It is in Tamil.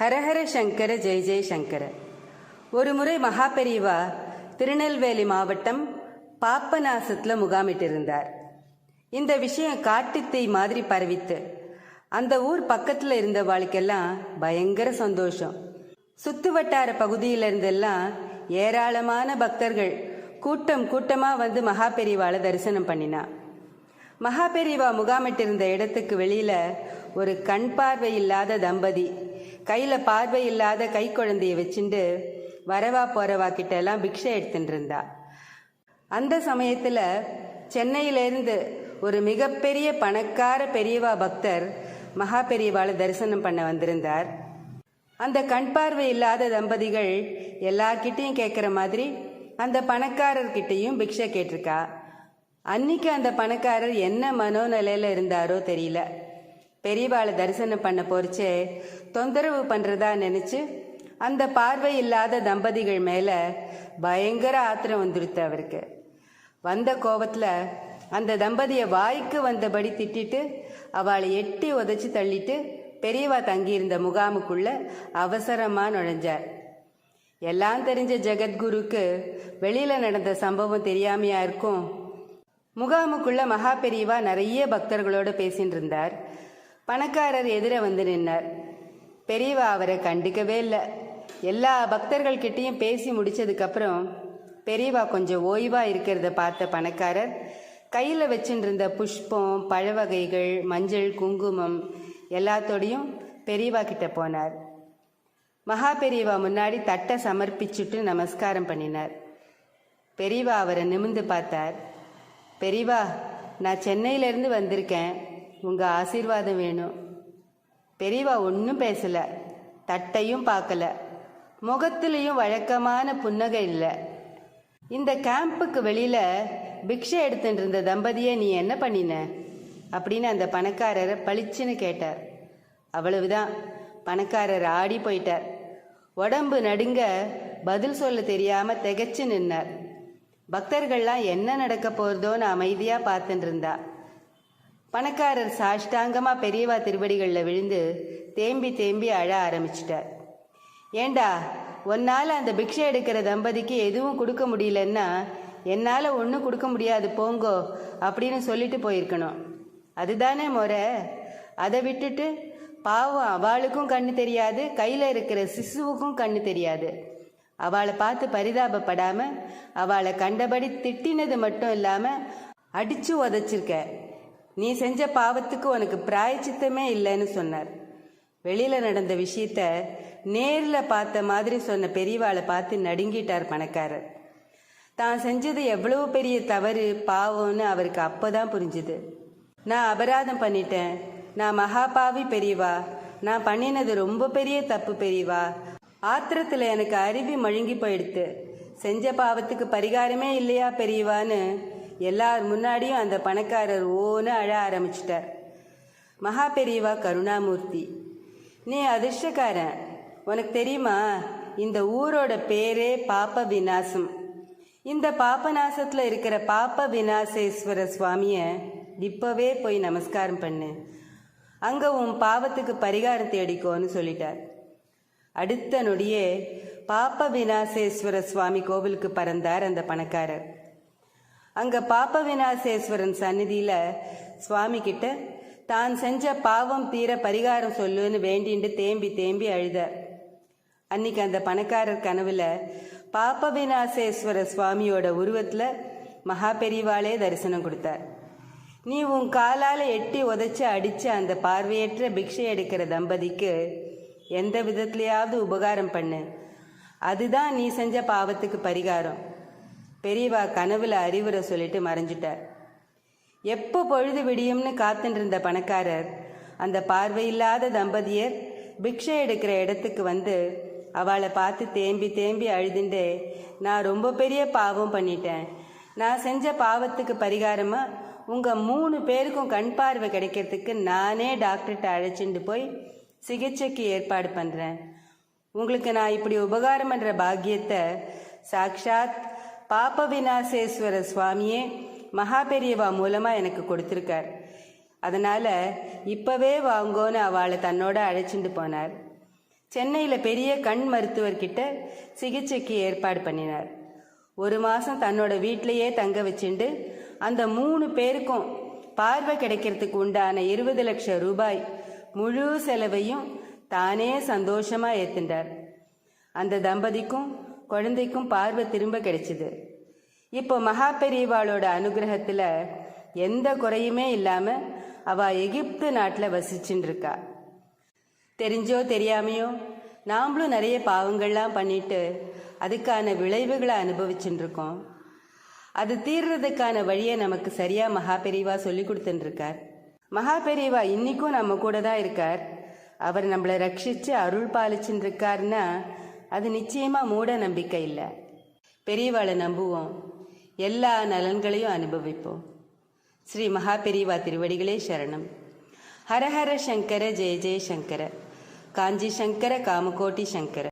ஹரஹர சங்கர ஜெய் ஜெய் சங்கர. ஒரு முறை மகாபெரிவா திருநெல்வேலி மாவட்டம் பாப்பநாசத்தில் முகாமிட்டிருந்தார். இந்த விஷயம் காட்டுத்தீ மாதிரி பரவித்து அந்த ஊர் பக்கத்தில் இருந்தவாளுக்கெல்லாம் பயங்கர சந்தோஷம். சுத்து வட்டார பகுதியிலிருந்தெல்லாம் ஏராளமான பக்தர்கள் கூட்டம் கூட்டமாக வந்து மகாபெரிவாவை தரிசனம் பண்ணினா. மகாபெரிவா முகாமிட்டிருந்த இடத்துக்கு வெளியில ஒரு கண் பார்வை இல்லாத தம்பதி கையில் பார்வை இல்லாத கை குழந்தைய வச்சுண்டு வரவா போறவா கிட்ட எல்லாம் பிக்ஷை எடுத்துட்டு இருந்தா. அந்த சமயத்தில் சென்னையிலிருந்து ஒரு மிகப்பெரிய பணக்கார பெரியவா பக்தர் மகா பெரியவாளை தரிசனம் பண்ண வந்திருந்தார். அந்த கண் பார்வை இல்லாத தம்பதிகள் எல்லார்கிட்டையும் கேட்குற மாதிரி அந்த பணக்காரர்கிட்டையும் பிக்ஷை கேட்டிருக்கா. அன்னைக்கு அந்த பணக்காரர் என்ன மனோநிலையில் இருந்தாரோ தெரியல. பெரியவாளை தரிசனம் பண்ண போறச்சே தொந்தரவு பண்றதா நினைச்சு அந்த பார்வை இல்லாத தம்பதிகள் மேல பயங்கர ஆத்திரம் வந்துருத்து அவருக்கு. வந்த கோபத்துல அந்த தம்பதிய வாய்க்கு வந்தபடி திட்டிட்டு அவளை எட்டி உதச்சி தள்ளிட்டு பெரியவா தங்கியிருந்த முகாமுக்குள்ள அவசரமா நுழைஞ்சார். எல்லாம் தெரிஞ்ச ஜெகத்குருக்கு வெளியில நடந்த சம்பவம் தெரியாமையா இருக்கும். முகாமுக்குள்ள மகா பெரியவா நிறைய பக்தர்களோட பேசிட்டு இருந்தார் பணக்காரர் எதிர வந்து நின்னார். பெரியவா அவரை கண்டுக்கவே இல்லை. எல்லா பக்தர்கள் கிட்டேயும் பேசி முடிச்சதுக்கப்புறம் பெரியவா கொஞ்சம் ஓய்வாக இருக்கிறத பார்த்த பணக்காரர் கையில் வச்சுட்டு புஷ்பம் பழ வகைகள் மஞ்சள் குங்குமம் எல்லாத்தோடையும் பெரியவா கிட்ட போனார். மகா பெரியவா முன்னாடி தட்டை சமர்ப்பிச்சுட்டு நமஸ்காரம் பண்ணினார். பெரியவா அவரை நிமிந்து பார்த்தார். பெரியவா நான் சென்னையிலேருந்து வந்திருக்கேன். உங்கள் ஆசீர்வாதம் வேணும். பெரியவா ஒன்றும் பேசல. தட்டையும் பார்க்கல. முகத்துலேயும் வழக்கமான புன்னகை இல்லை. இந்த கேம்புக்கு வெளியில் பிக்ஷை எடுத்துட்டு இருந்த தம்பதியை நீ என்ன பண்ணின? அப்படின்னு அந்த பணக்காரரை பளிச்சுன்னு கேட்டார். அவ்வளவுதான். பணக்காரர் ஆடி போயிட்டார். உடம்பு நடுங்க பதில் சொல்ல தெரியாம திகைச்சு நின்னார். பக்தர்கள்லாம் என்ன நடக்க போகிறதோன்னு அமைதியாக பார்த்துட்டு இருந்தா. பணக்காரர் சாஷ்டாங்கமாக பெரியவா திருவடிகளில் விழுந்து தேம்பி தேம்பி அழ ஆரம்பிச்சிட்டார். ஏண்டா உன்னால் அந்த பிக்ஷை எடுக்கிற தம்பதிக்கு எதுவும் கொடுக்க முடியலன்னா என்னால் ஒன்றும் கொடுக்க முடியாது போங்கோ அப்படின்னு சொல்லிட்டு போயிருக்கணும். அதுதானே முறை. அதை விட்டுட்டு பாவம் அவளுக்கும் கண்ணு தெரியாது கையில் இருக்கிற சிசுவுக்கும் கண்ணு தெரியாது. அவளை பார்த்து பரிதாபப்படாமல் அவளை கண்டபடி திட்டினது மட்டும் இல்லாமல் அடித்து உதச்சிருக்க. நீ செஞ்ச பாவத்துக்கு உனக்கு பிராயச்சித்தமே இல்லைன்னு சொன்னார். வெளியில நடந்த விஷயத்த நேரில் பார்த்த மாதிரி சொன்ன பெரியவாளை பார்த்து நடுங்கிட்டார் பணக்காரர். தான் செஞ்சது எவ்வளவு பெரிய தவறு பாவம்னு அவருக்கு அப்போதான் புரிஞ்சுது. நான் அபராதம் பண்ணிட்டேன். நான் மகாபாவி பெரியவா. நான் பண்ணினது ரொம்ப பெரிய தப்பு பெரியவா. ஆத்திரத்தில் எனக்கு அருவி மழுங்கி போயிடுத்து. செஞ்ச பாவத்துக்கு பரிகாரமே இல்லையா பெரியவான்னு எல்லார் முன்னாடியும் அந்த பணக்காரர் ஓன்னு அழ ஆரம்பிச்சிட்டார். மகா பெரியவா கருணாமூர்த்தி நீ அதிர்ஷ்டக்காரன். உனக்கு தெரியுமா? இந்த ஊரோட பேரே பாப்ப விநாசம். இந்த பாப்பநாசத்தில் இருக்கிற பாப்ப விநாசேஸ்வர சுவாமியை இப்போவே போய் நமஸ்காரம் பண்ணு. அங்கே உன் பாவத்துக்கு பரிகாரம் தேடிக்கோன்னு சொல்லிட்டார். அடுத்த நொடியே பாப்ப விநாசேஸ்வர சுவாமி கோவிலுக்கு பறந்தார் அந்த பணக்காரர். அங்க பாப்ப விநாசேஸ்வரன் சந்நிதியில சுவாமி கிட்ட தான் செஞ்ச பாவம் தீர பரிகாரம் சொல்லுன்னு வேண்டிண்டு தேம்பி தேம்பி அழுதார் அன்னைக்கு அந்த பணக்காரர் கனவுல பாப்ப விநாசேஸ்வர சுவாமியோட உருவத்துல மகா பெரிவாளே தரிசனம் கொடுத்தார். நீ உன் காலால எட்டி உதைச்சு அடிச்சு அந்த பார்வையற்ற பிக்ஷை எடுக்கிற தம்பதிக்கு எந்த விதத்துலையாவது உபகாரம் பண்ணு. அதுதான் நீ செஞ்ச பாவத்துக்கு பரிகாரம். பெரியவா கனவுல அறிவுரை சொல்லிட்டு மறைஞ்சிட்டார். எப்போ பொழுது விடியும்னு காத்துட்டு பணக்காரர் அந்த பார்வையில்லாத தம்பதியர் பிக்ஷை எடுக்கிற இடத்துக்கு வந்து அவளை பார்த்து தேம்பி தேம்பி அழுதுண்டு நான் ரொம்ப பெரிய பாவம் பண்ணிட்டேன். நான் செஞ்ச பாவத்துக்கு பரிகாரமா உங்க மூணு பேருக்கும் கண் பார்வை கிடைக்கிறதுக்கு நானே டாக்டர்கிட்ட அழைச்சிட்டு போய் சிகிச்சைக்கு ஏற்பாடு பண்றேன். உங்களுக்கு நான் இப்படி உபகாரம் பண்ற பாக்கியத்தை சாக்ஷாத் பாப்ப விநாசேஸ்வர சுவாமியே மகா பெரியவா மூலமா எனக்கு கொடுத்துருக்கார். அதனால இப்பவே வாங்கோன்னு அவளை தன்னோட அழைச்சிட்டு போனார். சென்னையில் பெரிய கண் மருத்துவர்கிட்ட சிகிச்சைக்கு ஏற்பாடு பண்ணினார். ஒரு மாதம் தன்னோட வீட்டிலையே தங்க வச்சுண்டு அந்த மூணு பேருக்கும் பார்வை கிடைக்கிறதுக்கு உண்டான இருபது லட்சம் ரூபாய் முழு செலவையும் தானே சந்தோஷமாக ஏற்றுண்டார் அந்த தம்பதிக்கும் குழந்தைக்கும் பார்வை திரும்ப கிடைச்சிது. இப்போ மகா பெரியவாளோட அனுகிரகத்தில் எந்த குறையுமே இல்லாமல் அவ எகிப்து நாட்டில் வசிச்சுட்டு இருக்கா. தெரிஞ்சோ தெரியாமையோ நாமளும் நிறைய பாவங்கள்லாம் பண்ணிட்டு அதுக்கான விளைவுகளை அனுபவிச்சுட்டு இருக்கோம். அது தீர்றதுக்கான வழியை நமக்கு சரியாக மகா பெரியவா சொல்லி கொடுத்துட்டுருக்கார் மகா பெரியவா இன்னைக்கும் நம்ம கூட தான் இருக்கார். அவர் நம்மளை ரட்சித்து அருள் பாலிச்சுட்டு இருக்காருன்னா அது நிச்சயமா மூட நம்பிக்கை இல்லை. பெரியவாளை நம்புவோம். எல்லா நலன்களையும் அனுபவிப்போம். ஸ்ரீ மகா பெரியவா திருவடிகளே சரணம். ஹரஹர சங்கர ஜெய ஜெய சங்கர. காஞ்சி சங்கர காமகோட்டி சங்கர.